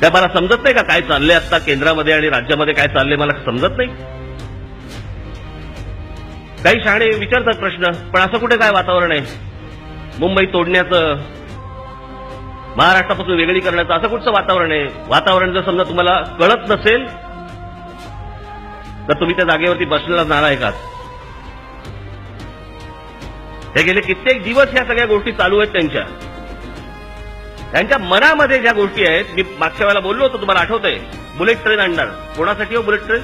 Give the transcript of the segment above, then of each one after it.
काय मला समजत नाही का काय चाललंय आता केंद्रामध्ये आणि राज्यामध्ये काय चाललंय मला समजत नाही. काही शहाणे विचारतात प्रश्न पण असं कुठे काय वातावरण आहे? मुंबई तोडण्याचं महाराष्ट्रापासून वेगळी करण्याचं असं कुठचं वातावरण आहे? वातावरण जर समजा तुम्हाला कळत नसेल तर तुम्ही त्या जागेवरती बसलेला जाणार आहे का हे गेले कित्येक दिवस ह्या सगळ्या गोष्टी चालू आहेत त्यांच्या. त्यांच्या मनामध्ये ज्या गोष्टी आहेत मी मागच्या वेळेला बोललो होतो तुम्हाला आठवतंय. बुलेट ट्रेन आणणार. कोणासाठी हो bullet train?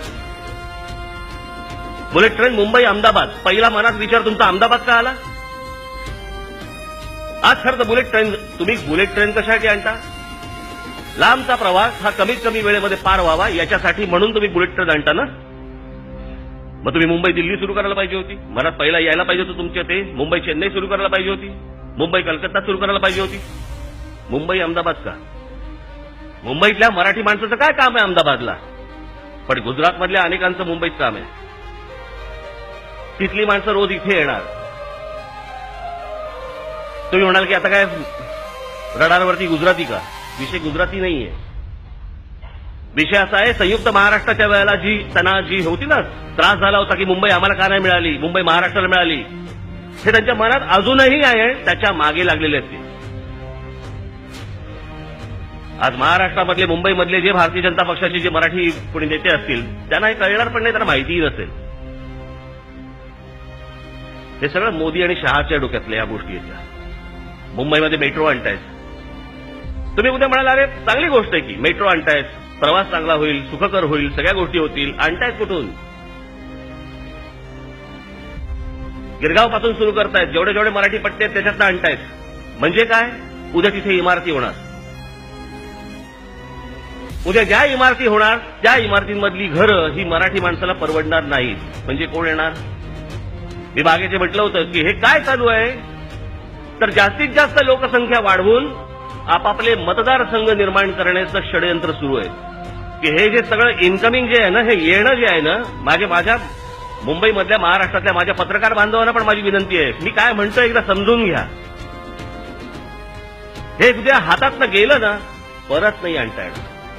Bullet train Mumbai Ahmedabad. पहिला मनात विचार तुमचा अहमदाबाद का आला? आज खरं तर बुलेट ट्रेन तुम्ही बुलेट ट्रेन कशासाठी आणता? लांबचा प्रवास हा कमीत कमी वेळेमध्ये पार व्हावा याच्यासाठी म्हणून तुम्ही बुलेट ट्रेन आणता ना? मग तुम्ही मुंबई दिल्ली सुरू करायला पाहिजे होती. मनात पहिला यायला पाहिजे होतं तुमच्या ते. मुंबई चेन्नई सुरू करायला पाहिजे होती. मुंबई कलकत्ता सुरू करायला पाहिजे होती. मुंबई अहमदाबाद का? मुंबईतल्या मराठी माणसाचं काय काम आहे अहमदाबादला? पण गुजरातमधल्या अनेकांचं मुंबईत काम आहे. तिथली माणसं रोज इथे येणार. तुम्ही म्हणाल की आता काय रडारवरती गुजराती का? विषय गुजराती नाहीये. विषय असा आहे संयुक्त महाराष्ट्राच्या वेळेला जी त्यांना जी होती ना त्रास झाला होता की मुंबई आम्हाला का नाही मिळाली? मुंबई महाराष्ट्राला मिळाली. हे त्यांच्या मनात अजूनही आहे त्याच्यामागे लागलेले आहेत आज महाराष्ट्रामधले मुंबईमधले जे भारतीय जनता पक्षाचे जे मराठी कोणी नेते असतील त्यांना हे कळणार पण नाही त्यांना माहितीही नसेल. हे सगळं मोदी आणि शहाच्या डोक्यातल्या या गोष्टी आहेत. मुंबईमध्ये मेट्रो आणतायत. तुम्ही उद्या म्हणाल अरे चांगली गोष्ट आहे की मेट्रो आणतायत प्रवास चांगला होईल सुखकर होईल सगळ्या गोष्टी होतील आणतायत कुठून? गिरगावपासून सुरू करतायत जेवढे जेवढे मराठी पट्टे आहेत त्याच्यातनं आणतायत. म्हणजे काय? उद्या तिथे इमारती होणार. उद्या ज्या इमारती होणार त्या इमारतींमधली घरं ही मराठी माणसाला परवडणार नाहीत. म्हणजे कोण येणार? मी म्हटलं होतं की हे काय चालू आहे? तर जास्तीत जास्त लोकसंख्या वाढवून आपापले मतदारसंघ निर्माण करण्याचं षडयंत्र सुरू आहे. की हे जे सगळं इन्कमिंग जे आहे ना हे येणं जे आहे ना माझे माझ्या मुंबईमधल्या महाराष्ट्रातल्या माझ्या पत्रकार बांधवांना पण माझी विनंती आहे. मी काय म्हणतोय एकदा समजून घ्या. हे उद्या हातातनं गेलं ना परत नाही आणता येणार.